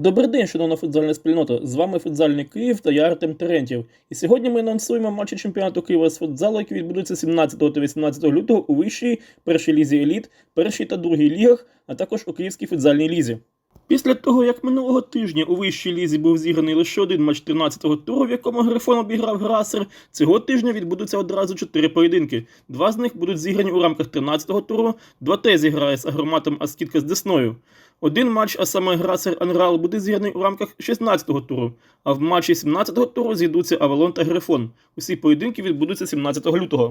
Добрий день, шановна футзальна спільнота. З вами футзальний Київ та я Артем Терентів. І сьогодні ми анонсуємо матчі чемпіонату Києва з футзалу, які відбудуться 17 та 18 лютого у вищій першій лізі еліт, першій та другій лігах, а також у Київській футзальній лізі. Після того, як минулого тижня у вищій лізі був зіграний лише один матч 13-го туру, в якому Грифон обіграв Грасер, цього тижня відбудуться одразу чотири поєдинки. Два з них будуть зіграні у рамках 13-го туру, два Т зіграє з агроматом, а скидка з Десною. Один матч, а саме Грасер Анрал, буде зіграний у рамках 16-го туру, а в матчі 17-го туру зійдуться Авалон та Грифон. Усі поєдинки відбудуться 17 лютого.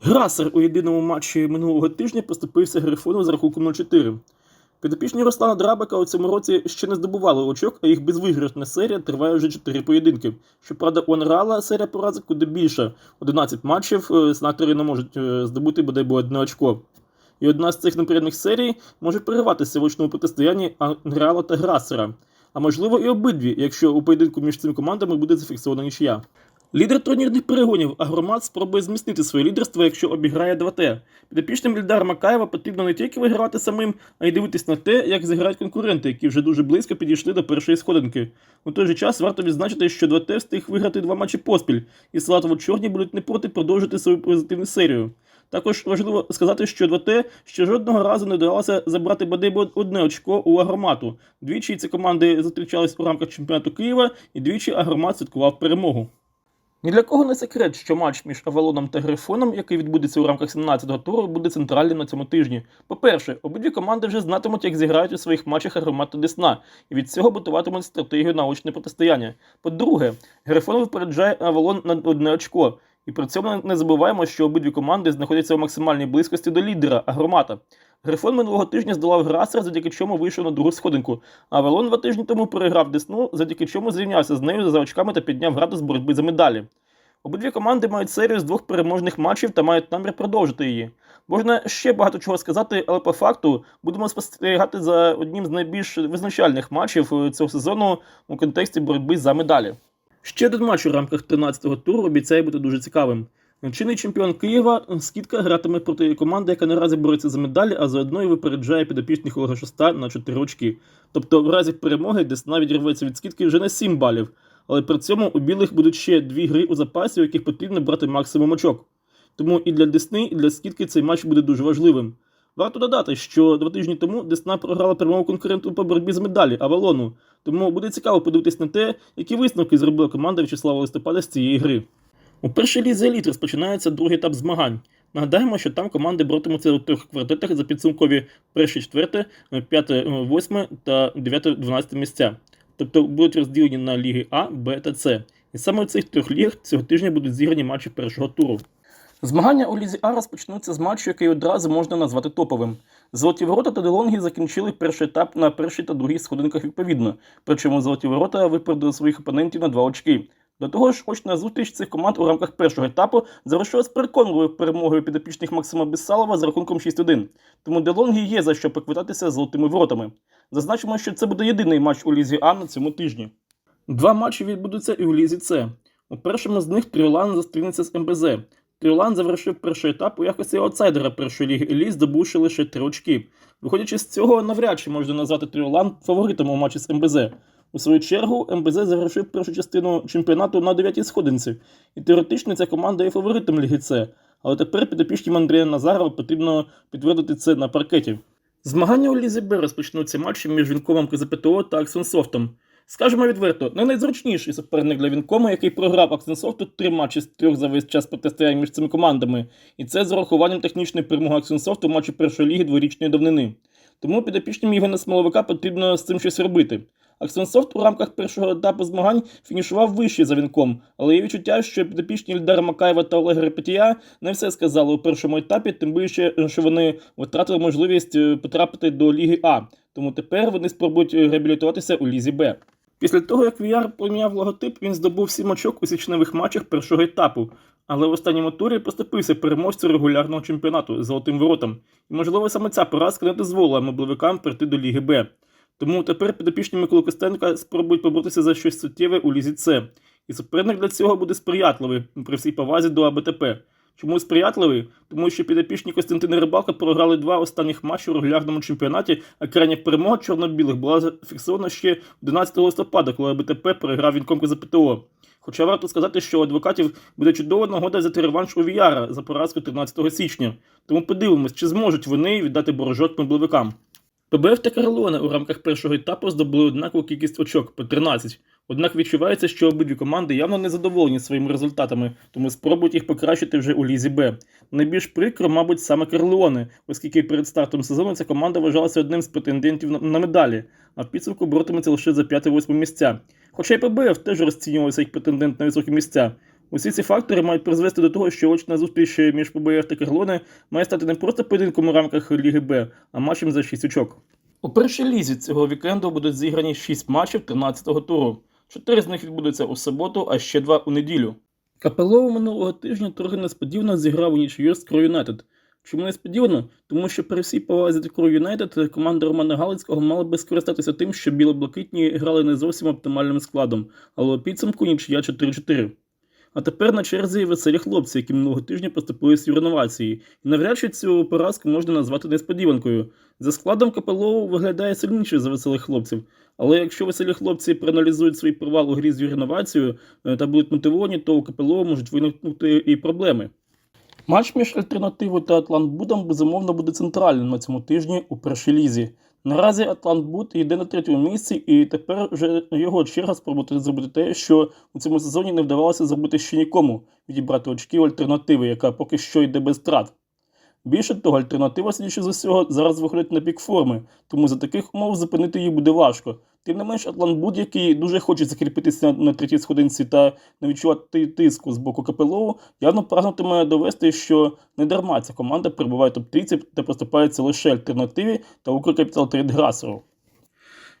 Грасер у єдиному матчі минулого тижня поступився Грифону з рахунком 0-4. Підопічні Руслана Драбика у цьому році ще не здобували очок, а їх безвиграшна серія триває вже 4 поєдинки. Щоправда, у Анрала серія поразок куди більше. 11 матчів е, сенатори не можуть е, здобути бодай би одне очко. І одна з цих неприємних серій може перерватися в очному протистоянні Анрала та Грасера. А можливо і обидві, якщо у поєдинку між цими командами буде зафіксована нічия. Лідер турнірних перегонів Агромат спробує зміцнити своє лідерство, якщо обіграє 2Т. Підопічним Ільдара Макаєва потрібно не тільки вигравати самим, а й дивитись на те, як зіграють конкуренти, які вже дуже близько підійшли до першої сходинки. У той же час варто відзначити, що 2Т встиг виграти два матчі поспіль, і Салатово-чорні будуть не проти продовжити свою позитивну серію. Також важливо сказати, що 2Т ще жодного разу не вдавалося забрати би одне очко у агромату. Двічі ці команди зустрічались у рамках чемпіонату Києва, і двічі агромат святкував перемогу. Ні для кого не секрет, що матч між Авалоном та Грифоном, який відбудеться у рамках 17-го туру, буде центральним на цьому тижні. По-перше, обидві команди вже знатимуть, як зіграють у своїх матчах Агромат та Десна, і від цього будуватимуть стратегію наочне протистояння. По-друге, Грифон випереджає Авалон на одне очко. І при цьому не забуваємо, що обидві команди знаходяться у максимальній близькості до лідера Агромата. Грифон минулого тижня здолав Грасер, завдяки чому вийшов на другу сходинку. А Авалон два тижні тому переграв Десну, завдяки чому зрівнявся з нею за очками та підняв градус боротьби за медалі. Обидві команди мають серію з двох переможних матчів та мають намір продовжити її. Можна ще багато чого сказати, але по факту будемо спостерігати за одним з найбільш визначальних матчів е, цього сезону у контексті боротьби за медалі. Ще один матч у рамках 13-го туру обіцяє бути дуже цікавим. Чинний чемпіон Києва Скітка гратиме проти команди, яка наразі бореться за медалі, а заодно і випереджає підопічних Олега Шоста на 4 очки. Тобто, в разі перемоги Десна відірветься від скидки вже на 7 балів. Але при цьому у білих будуть ще дві гри у запасі, у яких потрібно брати максимум очок. Тому і для Десни, і для скидки цей матч буде дуже важливим. Варто додати, що два тижні тому Десна програла перемогу конкуренту по боротьбі з медалі Авалону. Тому буде цікаво подивитись на те, які висновки зробила команда В'ячеслава листопада з цієї гри. У першій лізі еліт розпочинається другий етап змагань. Нагадаємо, що там команди боротимуться у трьох квартетах за підсумкові перше, четверте, п'яте, восьме та дев'яте, дванадцяте місця. Тобто будуть розділені на ліги А, Б та С. І саме у цих трьох лігах цього тижня будуть зіграні матчі першого туру. Змагання у Лізі А розпочнуться з матчу, який одразу можна назвати топовим. Золоті ворота та Делонгі закінчили перший етап на першій та другій сходинках відповідно, причому золоті ворота випередили своїх опонентів на два очки. До того ж, очна зустріч цих команд у рамках першого етапу завершилась переконливою перемогою підопічних Максима Бессалова з рахунком 6-1. Тому Делонгі є за що поквитатися золотими воротами. Зазначимо, що це буде єдиний матч у Лізі А на цьому тижні. Два матчі відбудуться і у Лізі С. У першому з них Тріолан зустрінеться з МБЗ. Тріолан завершив перший етап у якості аутсайдера першої ліги Еліт, здобувши лише три очки. Виходячи з цього, навряд чи можна назвати Тріолан фаворитом у матчі з МБЗ. У свою чергу, МБЗ завершив першу частину чемпіонату на 9-й сходинці, і теоретично ця команда є фаворитом Ліги С. Але тепер підопічнім Андрія Назарова потрібно підтвердити це на паркеті. Змагання у Лізі Б розпочнуться матчем між Вінкомом КЗПТО та Аксенсофтом. Скажемо відверто, не найзручніший суперник для Вінкома, який програв Аксенсофту три матчі з трьох за весь час протистояння між цими командами, і це з урахуванням технічної перемоги Аксенсофту в матчі першої ліги дворічної давнини. Тому підопічним Євгена Смоловика потрібно з цим щось робити. Аксенсофт у рамках першого етапу змагань фінішував вище за вінком, але є відчуття, що підопічні Ільдара Макаєва та Олега Репетія не все сказали у першому етапі, тим більше, що вони втратили можливість е, потрапити до Ліги А. Тому тепер вони спробують реабілітуватися у Лізі Б. Після того, як VR поміняв логотип, він здобув сім очок у січневих матчах першого етапу, але в останньому турі поступився переможцю регулярного чемпіонату золотим воротом. І, можливо, саме ця поразка не дозволила мобливикам прийти до Ліги Б. Тому тепер підопічні Миколи Костенка спробують поборотися за щось суттєве у Лізі С. І суперник для цього буде сприятливий при всій повазі до АБТП. Чому сприятливий? Тому що підопічні Костянтина Рибалка програли два останніх матчі у регулярному чемпіонаті, а крайня перемога чорно-білих була зафіксована ще 11 листопада, коли БТП переграв Вінкомку за ПТО. Хоча варто сказати, що у адвокатів буде чудова нагода взяти реванш у Віяра за поразку 13 січня. Тому подивимось, чи зможуть вони віддати борожок меблевикам. ПБФ та Карлоне у рамках першого етапу здобули однакову кількість очок по 13. Однак відчувається, що обидві команди явно не задоволені своїми результатами, тому спробують їх покращити вже у лізі Б. Найбільш прикро, мабуть, саме Карлеоне, оскільки перед стартом сезону ця команда вважалася одним з претендентів на- медалі, а в підсумку боротиметься лише за 5-8 місця. Хоча й ПБФ теж розцінювався як претендент на високі місця. Усі ці фактори мають призвести до того, що очна зустріч між ПБФ та Карлоне має стати не просто поєдинком у рамках Ліги Б, а матчем за 6 очок. У першій лізі цього вікенду будуть зіграні 6 матчів 13-го туру. Чотири з них відбудуться у суботу, а ще два у неділю. Капелово минулого тижня трохи несподівано зіграв у нічию з Крою Юнайтед. Чому несподівано? Тому що при всій повазі до Крою Юнайтед команда Романа Галицького мала би скористатися тим, що білоблакитні грали не зовсім оптимальним складом, але у підсумку нічия 4-4. А тепер на черзі веселі хлопці, які минулого тижня поступились в реновації. І навряд чи цю поразку можна назвати несподіванкою. За складом Капелову виглядає сильніше за веселих хлопців. Але якщо веселі хлопці проаналізують свій провал у грі з реновацією е, та будуть мотивовані, то у Капелова можуть виникнути і проблеми. Матч між Альтернативою та Атлантбудом безумовно буде центральним на цьому тижні у першій лізі. Наразі Атлантбуд йде на третьому місці, і тепер вже його черга спробувати зробити те, що у цьому сезоні не вдавалося зробити ще нікому відібрати очки у альтернативи, яка поки що йде без втрат. Більше того, альтернатива, судячи з усього, зараз виходить на пік форми, тому за таких умов зупинити її буде важко. Тим не менш, Атлантбуд, який дуже хоче закріпитися на, третій сходинці та не відчувати тиску з боку КПЛО, явно прагнутиме довести, що не дарма ця команда перебуває в топ-30 та поступається лише альтернативі та Укркапітал Трейдграсеру.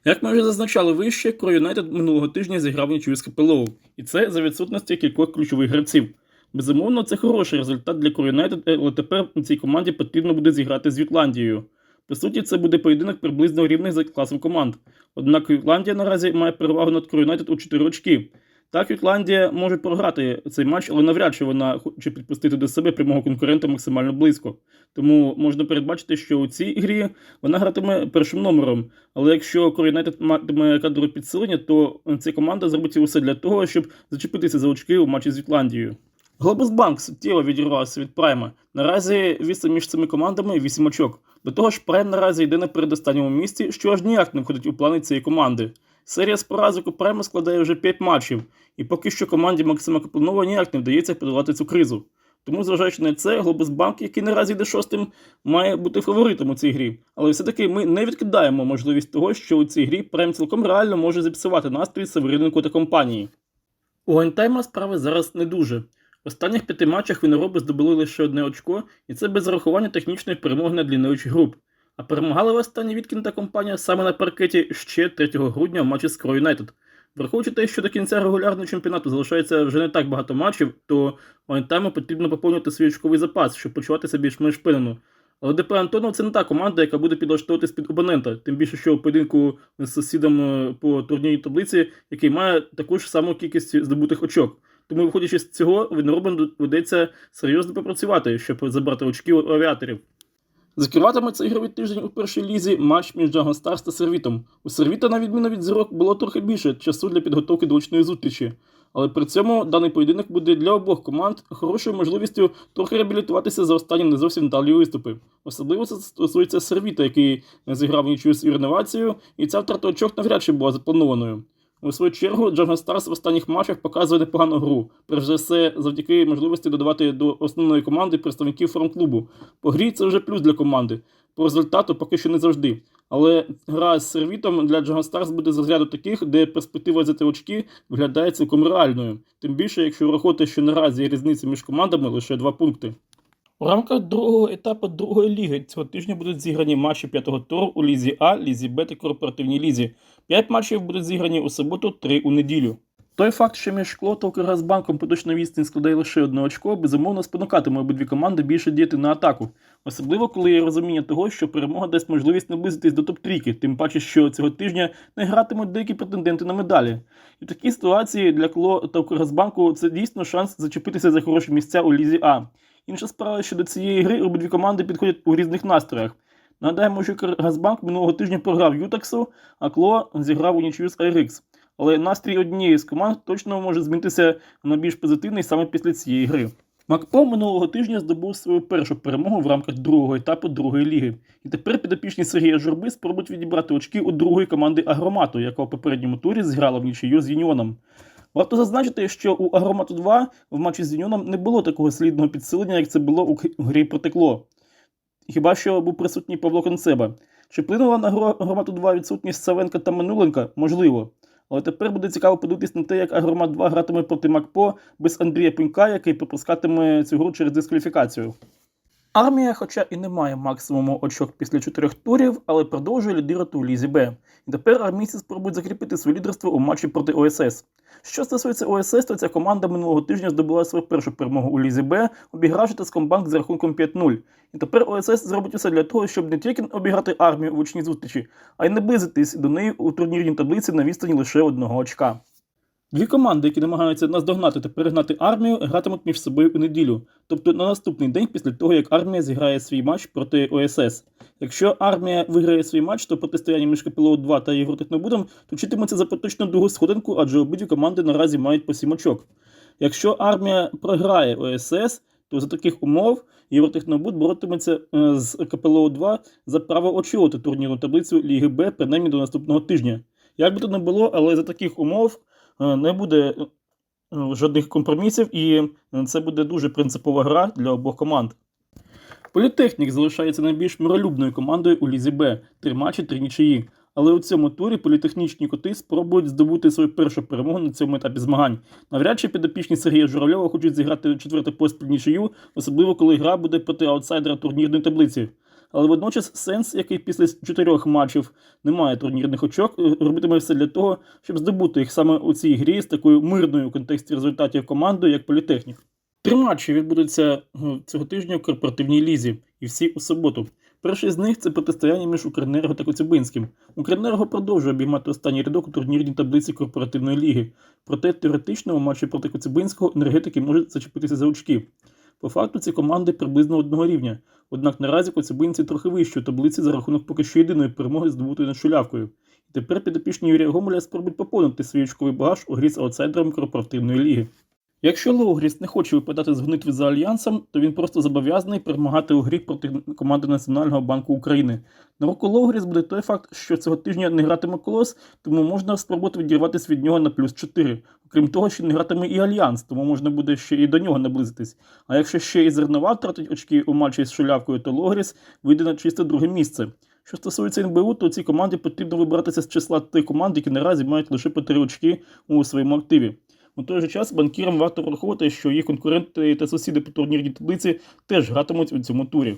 Як ми вже зазначали вище, Кро Юнайтед минулого тижня зіграв нічию з КПЛО, і це за відсутності кількох ключових гравців. Безумовно, це хороший результат для Коронайтед, але тепер цій команді потрібно буде зіграти з Ютландією. По суті, це буде поєдинок приблизно рівних за класом команд. Однак Ютландія наразі має перевагу над Коронайтед у 4 очки. Так, Ютландія може програти цей матч, але навряд чи вона хоче підпустити до себе прямого конкурента максимально близько. Тому можна передбачити, що у цій грі вона гратиме першим номером. Але якщо Кро матиме кадрове підсилення, то ця команда зробить усе для того, щоб зачепитися за очки у матчі з Ютландією. Глобусбанк суттєво відірвався від Прайма. Наразі відстань між цими командами 8 очок. До того ж, Прайм наразі йде на передостанньому місці, що аж ніяк не входить у плани цієї команди. Серія з поразок у Прайма складає вже 5 матчів, і поки що команді Максима Каплунова ніяк не вдається подолати цю кризу. Тому, зважаючи на це, Глобусбанк, який наразі йде шостим, має бути фаворитом у цій грі. Але все-таки ми не відкидаємо можливість того, що у цій грі Прайм цілком реально може зіпсувати настрій Севериненко та компанії. У Гайнтайма справи зараз не дуже. В останніх п'яти матчах винороби здобули лише одне очко, і це без зарахування технічної перемоги над лінуючих груп. А перемагали в останній відкинута компанія саме на паркеті ще 3 грудня в матчі з Кро Юнайтед. Враховуючи те, що до кінця регулярного чемпіонату залишається вже не так багато матчів, то Вайнтайму потрібно поповнювати свій очковий запас, щоб почуватися більш-менш впевнено. Але ДП Антонов це не та команда, яка буде підлаштовуватись під опонента, тим більше, що у поєдинку з сусідом е, по турнірній таблиці, який має таку ж саму кількість здобутих очок. Тому, виходячи з цього, Виноробам доведеться серйозно попрацювати, щоб забрати очки у авіаторів. Закриватиме цей ігровий тиждень у першій лізі матч між Джагон Старс та Сервітом. У Сервіта, на відміну від зірок, було трохи більше часу для підготовки до очної зустрічі. Але при цьому даний поєдинок буде для обох команд хорошою можливістю трохи реабілітуватися за останні не зовсім вдалі виступи. Особливо це стосується Сервіта, який не зіграв нічию з реновацією, і ця втрата очок навряд чи була запланованою. У свою чергу, Джаган Старс в останніх матчах показує непогану гру, перш за все, завдяки можливості додавати до основної команди представників форм-клубу. По грі це вже плюс для команди. По результату поки що не завжди. Але гра з сервітом для Джаган Старс буде з розряду таких, де перспектива взяти очки виглядає цілком реальною. Тим більше, якщо враховувати, що наразі різниця між командами лише два пункти. У рамках другого етапу другої ліги цього тижня будуть зіграні матчі п'ятого туру у лізі А, лізі Б та корпоративній лізі. П'ять матчів будуть зіграні у суботу, три у неділю. Той факт, що між Шкло та Укргазбанком поточна відстань складає лише одне очко, безумовно спонукатиме обидві команди більше діяти на атаку. Особливо, коли є розуміння того, що перемога дасть можливість наблизитись до топ-трійки, тим паче, що цього тижня не гратимуть деякі претенденти на медалі. І в такій ситуації для Кло та Укргазбанку це дійсно шанс зачепитися за хороші місця у лізі А. Інша справа, що до цієї гри обидві команди підходять у різних настроях. Нагадаємо, що Газбанк минулого тижня програв Ютаксу, а Кло зіграв у нічию з Айрикс. Але настрій однієї з команд точно може змінитися на більш позитивний саме після цієї гри. Макпо минулого тижня здобув свою першу перемогу в рамках другого етапу другої ліги. І тепер підопічні Сергія Журби спробують відібрати очки у другої команди Агромату, яка у попередньому турі зіграла в нічию з Юніоном. Варто зазначити, що у Агромату 2 в матчі з Юніоном не було такого слідного підсилення, як це було у грі протекло. Хіба що був присутній Павло Концеба. Чи вплинула на Агромату 2 відсутність Савенка та Минуленка? Можливо. Але тепер буде цікаво подивитись на те, як Агромат 2 гратиме проти Макпо без Андрія Пенька, який пропускатиме цю гру через дискваліфікацію. Армія, хоча і не має максимуму очок після чотирьох турів, але продовжує лідирувати у Лізі Б. І тепер армійці спробують закріпити своє лідерство у матчі проти ОСС. Що стосується ОСС, то ця команда минулого тижня здобула свою першу перемогу у Лізі Б, обігравши Таскомбанк за рахунком 5-0. І тепер ОСС зробить усе для того, щоб не тільки обіграти армію в учній зустрічі, а й наблизитись до неї у турнірній таблиці на відстані лише одного очка. Дві команди, які намагаються наздогнати та перегнати армію, гратимуть між собою у неділю, тобто на наступний день після того, як армія зіграє свій матч проти ОСС. Якщо армія виграє свій матч, то протистояння між КПЛО 2 та Євротехнобудом точитиметься за поточну другу сходинку, адже обидві команди наразі мають по 7 очок. Якщо армія програє ОСС, то за таких умов Євротехнобуд боротиметься е, з КПЛО 2 за право очолити турнірну таблицю Ліги Б принаймні до наступного тижня. Як би то не було, але за таких умов не буде е, жодних компромісів, і це буде дуже принципова гра для обох команд. Політехнік залишається найбільш миролюбною командою у Лізі Б, три матчі, три нічиї. Але у цьому турі політехнічні коти спробують здобути свою першу перемогу на цьому етапі змагань. Навряд чи підопічні Сергія Журавльова хочуть зіграти четвертий поспіль нічию, особливо коли гра буде проти аутсайдера турнірної таблиці. Але водночас сенс, який після чотирьох матчів не має турнірних очок, е, робитиме все для того, щоб здобути їх саме у цій грі з такою мирною у контексті результатів командою, як політехнік. Три матчі відбудуться е, цього тижня в корпоративній лізі, і всі у суботу. Перший з них це протистояння між Укренерго та Коцюбинським. Укренерго продовжує обіймати останній рядок у турнірній таблиці корпоративної ліги. Проте теоретично у матчі проти Коцюбинського енергетики можуть зачепитися за очки. По факту ці команди приблизно одного рівня. Однак наразі коцюбинці трохи вищі у таблиці за рахунок поки що єдиної перемоги здобутої над шулявкою. І тепер підопічні Юрія Гомеля спробують поповнити свій очковий багаж у грі з аутсайдером корпоративної ліги. Якщо Лоугріс не хоче випадати з гонитви за альянсом, то він просто зобов'язаний перемагати у грі проти команди Національного банку України. На руку Лоугріс буде той факт, що цього тижня не гратиме колос, тому можна спробувати відірватися від нього на плюс 4. Окрім того, що не гратиме і альянс, тому можна буде ще і до нього наблизитись. А якщо ще і зернова втратить очки у матчі з шулявкою, то Лоугріс вийде на чисте друге місце. Що стосується НБУ, то цій команді потрібно вибиратися з числа тих команд, які наразі мають лише по 3 очки у своєму активі. У той же час банкірам варто враховувати, що їх конкуренти та сусіди по турнірній таблиці теж гратимуть у цьому турі.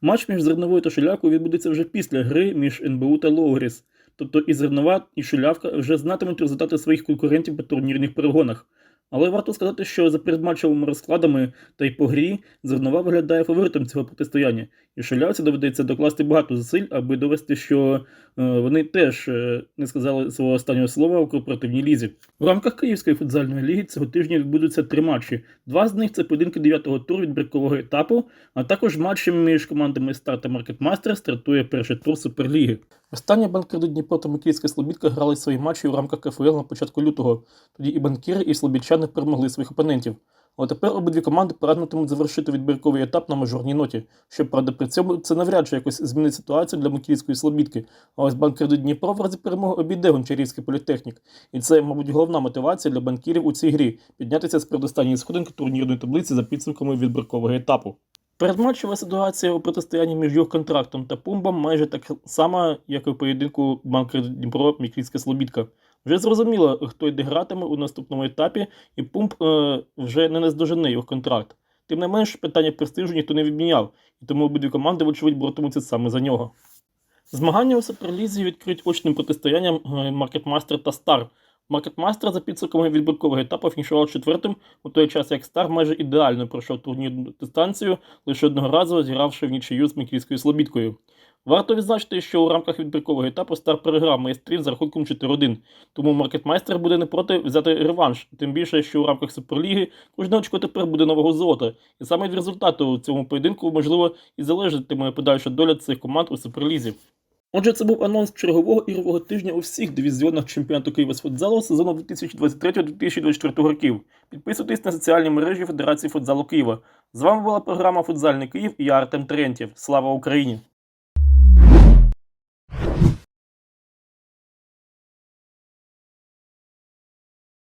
Матч між зерновою та шулявкою відбудеться вже після гри між НБУ та Лоуріс. Тобто і зернова, і шулявка вже знатимуть результати своїх конкурентів по турнірних перегонах. Але варто сказати, що за передматчевими розкладами та й по грі зернова виглядає фаворитом цього протистояння, і шулявці доведеться докласти багато зусиль, аби довести, що е, вони теж е, не сказали свого останнього слова у корпоративній лізі. В рамках Київської футзальної ліги цього тижня відбудуться три матчі. Два з них це поєдинки 9-го туру відбіркового етапу, а також матчі між командами Стар та Маркетмастер стартує перший тур Суперліги. Останні банкіри Дніпро та Микільська Слобідка грали свої матчі у рамках КФЛ на початку лютого. Тоді і банкіри, і слобідчани перемогли своїх опонентів. Але тепер обидві команди прагнутимуть завершити відбірковий етап на мажорній ноті. Щоправда, при цьому це навряд чи якось змінить ситуацію для Микільської Слобідки. А ось банкір до Дніпро в разі перемоги обійде Гончарівський політехнік. І це, мабуть, головна мотивація для банкірів у цій грі піднятися з передостанньої сходинки турнірної таблиці за підсумками відбіркового етапу. Передматчева ситуація у протистоянні між Юрконтрактом та Пумбом майже так сама, як і у поєдинку банкер Дніпро Мікрівська Слобідка. Вже зрозуміло, хто йде гратиме у наступному етапі, і Пумп е, вже не наздожене його контракт. Тим не менш, питання престижу ніхто не відміняв, і тому обидві команди, вочевидь, боротимуться саме за нього. Змагання у Суперлізі відкриють очним протистоянням Маркетмастер та Стар. Маркетмастер за підсумками відбіркового етапу фінішував четвертим, у той час як Стар майже ідеально пройшов турнірну дистанцію, лише одного разу зігравши в нічию з Микільською Слобідкою. Варто відзначити, що у рамках відбіркового етапу Стар переграв майстрів за рахунком 4-1, тому маркетмайстер буде не проти взяти реванш, тим більше, що у рамках Суперліги кожне очко тепер буде нового золота, і саме від результату у цьому поєдинку, можливо, і залежатиме подальша доля цих команд у Суперлізі. Отже, це був анонс чергового ігрового тижня у всіх дивізіонах чемпіонату Києва з футзалу сезону 2023-2024 років. Підписуйтесь на соціальні мережі Федерації футзалу Києва. З вами була програма Футзальний Київ і я Артем Терентьєв. Слава Україні!